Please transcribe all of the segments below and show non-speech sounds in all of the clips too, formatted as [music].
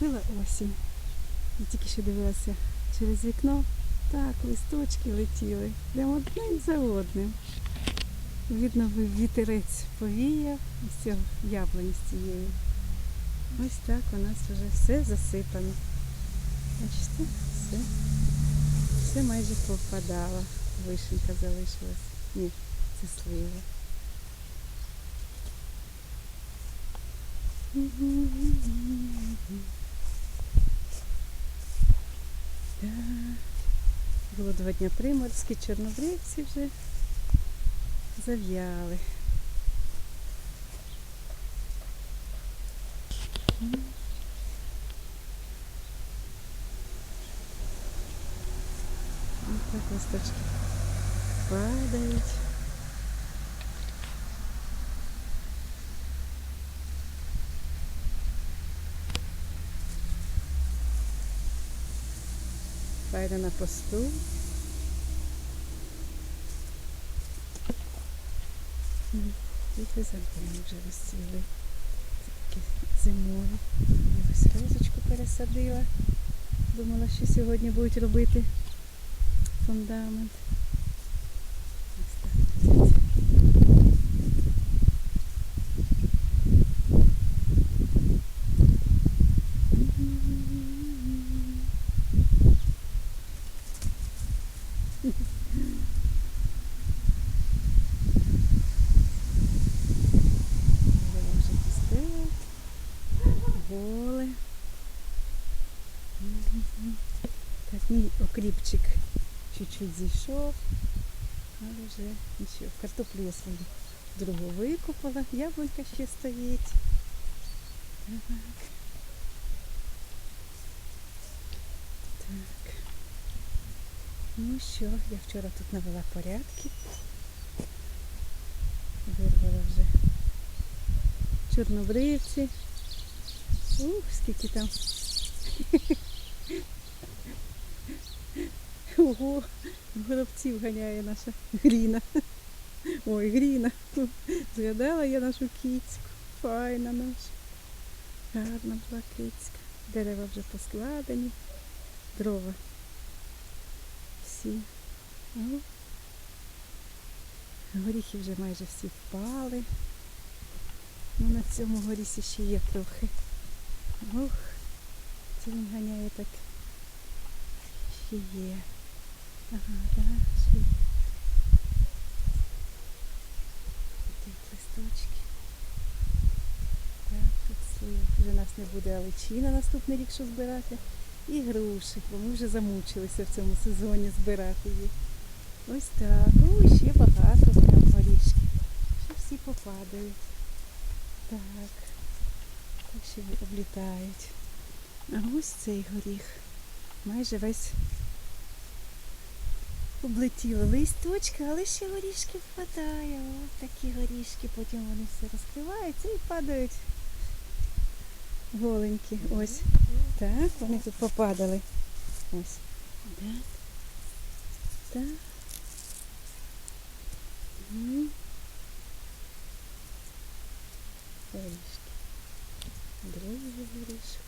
наступила осінь. Я тільки що дивилася через вікно. Так, листочки летіли. Прямо одним за одним. Видно, вітерець повіяв із цього яблуні з цієї. Ось так у нас вже все засипано. Бачите, все. Все майже попадало. Вишенька залишилась. Ні, це слива. Було два дня приморські, чорнобривці вже зав'яли. Ось так листочки падають. Файда на посту. І хризантеми вже розцвіли. Такі зимові. Я ось розочку пересадила. Думала, що сьогодні будуть робити фундамент. Ось так. дивіться. Дерева вже пустили, голе. Так, мій окріпчик чуть-чуть зійшов, але вже нічого. Картоплю я свою другу викопала, яблунька ще стоїть. Так. Так. Ну що, я вчора тут навела порядки. Вирвала вже чорнобривці. Ух, скільки там. Ого, горобців ганяє наша Гріна. Ой, Гріна. Згадала я нашу кіцьку. Файна наша. Гарна була кицька. Дерева вже поскладені. Дрова. Всі. Горіхи вже майже всі впали. Ну, на цьому горісі ще є трохи. Ох, це він ганяє так. Ще є. Ага, так, ще є. Тут листочки. Так, тут слив. Вже нас не буде алечі на наступний рік, що збирати. І груші, бо ми вже замучилися в цьому сезоні збирати їх. Ось так. Ой, ще багато прям горішки. Ще всі попадають. Так. Так ще облітають. А ось цей горіх. Майже весь облетіли листочки, але ще горішки впадає. Ось такі горішки, потім вони все розкриваються і падають голенькі. Ось. Так, вони тут попадали. Ось. Так. Так. Горішки. Другий горішок.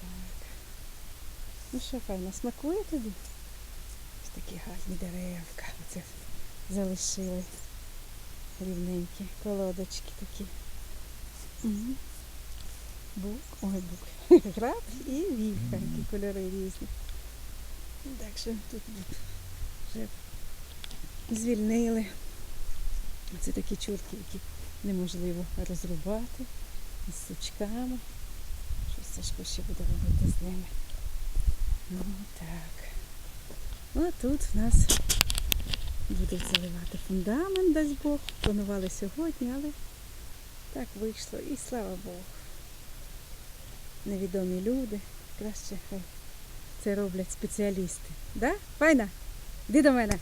Так. Ну що, файно, смакує тобі? Ось такі гарні деревка. Оце залишили. Рівненькі колодочки такі. Бук, ой, бук. [laughs] Граб і вівка, які кольори різні. Так що тут вже звільнили. Це такі чурки, які неможливо розрубати із сучками. Щось Сашко ще буде робити з ними. Ну так. Ну а тут в нас будуть заливати фундамент, дасть Бог. Планували сьогодні, але так вийшло. І слава Богу. Невідомі люди. Краще хай це роблять спеціалісти. Да? Файна? Іди до мене.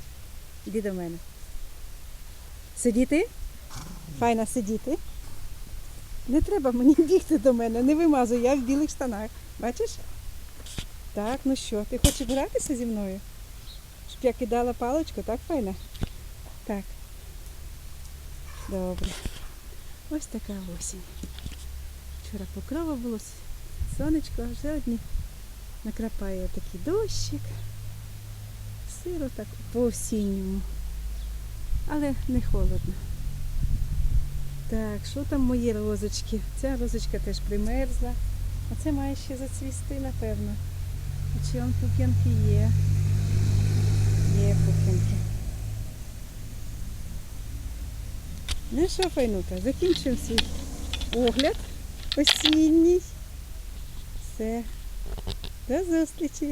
Іди до мене. Сидіти? Файна сидіти. Не треба мені бігти до мене, не вимазуй, я в білих штанах. Бачиш? Так, ну що, ти хочеш гратися зі мною? Я кидала паличку, так, файна? Так. Добре. Ось така осінь. Вчора покрова було, сонечко, а сьогодні накрапає такий дощик. Сиро так по-осінньому. Але не холодно. Так, що там мої розочки? Ця розочка теж примерзла. А це має ще зацвісти, напевно. Чи он пуп'янки є? Є пуп'янки. Ну що, Файнука, закінчив свій огляд осінній. Все. До зустрічі!